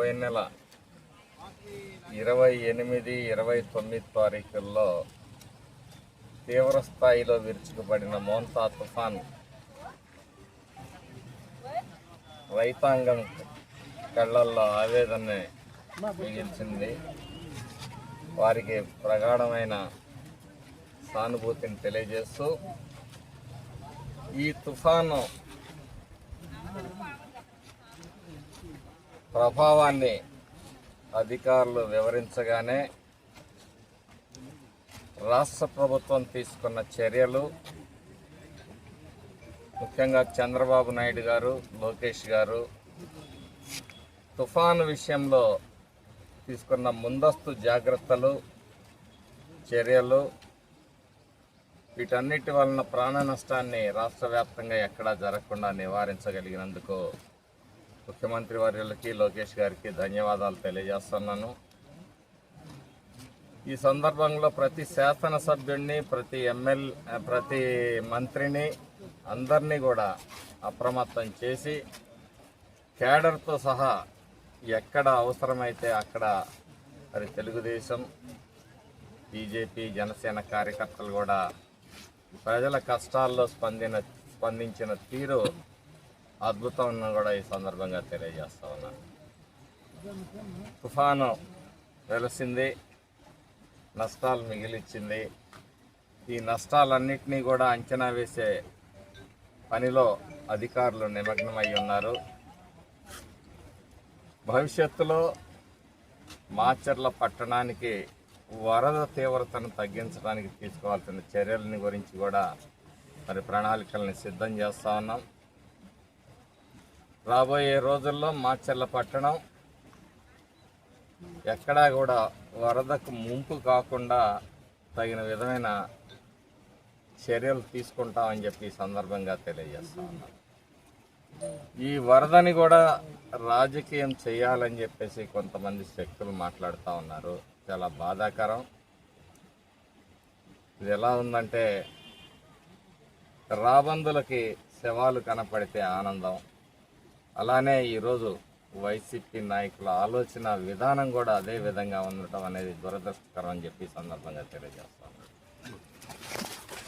పోయిన నెల ఇరవై ఎనిమిది ఇరవై తొమ్మిది తారీఖుల్లో తీవ్ర స్థాయిలో విరుచుకుపడిన మోంతా తుఫాన్ రైతాంగం కళ్ళల్లో ఆవేదన మిగిల్చింది వారికి ప్రగాఢమైన సానుభూతిని తెలియజేస్తూ ఈ తుఫాను ప్రభావాన్ని అధికారులు వివరించగానే రాష్ట్ర ప్రభుత్వం తీసుకున్న చర్యలు ముఖ్యంగా చంద్రబాబు నాయుడు గారు లోకేష్ గారు తుఫాను విషయంలో తీసుకున్న ముందస్తు జాగ్రత్తలు చర్యలు వీటన్నిటి వలన ప్రాణ నష్టాన్ని రాష్ట్ర వ్యాప్తంగా ఎక్కడా జరగకుండా నివారించగలిగినందుకు ముఖ్యమంత్రి వర్యులకి లోకేష్ గారికి ధన్యవాదాలు తెలియజేస్తున్నాను. ఈ సందర్భంలో ప్రతి శాసనసభ్యుడిని ప్రతి ఎమ్మెల్ ప్రతి మంత్రిని అందరినీ కూడా అప్రమత్తం చేసి కేడర్తో సహా ఎక్కడ అవసరమైతే అక్కడ మరి తెలుగుదేశం బీజేపీ జనసేన కార్యకర్తలు కూడా ప్రజల కష్టాల్లో స్పందిన స్పందించిన తీరు అద్భుతం కూడా ఈ సందర్భంగా తెలియజేస్తా ఉన్నాను. తుఫాను వెలసింది నష్టాలు మిగిలిచ్చింది. ఈ నష్టాలన్నింటినీ కూడా అంచనా వేసే పనిలో అధికారులు నిమగ్నమై ఉన్నారు. భవిష్యత్తులో మాచర్ల పట్టణానికి వరద తీవ్రతను తగ్గించడానికి తీసుకోవాల్సిన చర్యలని గురించి కూడా మరి ప్రణాళికల్ని సిద్ధం చేస్తా ఉన్నాం. రాబోయే రోజుల్లో మాచర్ల పట్టణం ఎక్కడా కూడా వరదకు ముంపు కాకుండా తగిన విధమైన చర్యలు తీసుకుంటామని చెప్పి సందర్భంగా తెలియజేస్తా ఉన్నాం. ఈ వరదని కూడా రాజకీయం చేయాలని చెప్పేసి కొంతమంది శక్తులు మాట్లాడుతూ ఉన్నారు. చాలా బాధాకరం. ఇది ఎలా ఉందంటే రాబందులకి శవాలు కనపడితే ఆనందం. అలానే ఈరోజు వైసీపీ నాయకుల ఆలోచన విధానం కూడా అదే విధంగా ఉండటం అనేది దురదృష్టకరం అని చెప్పి సందర్భంగా తెలియజేస్తాను.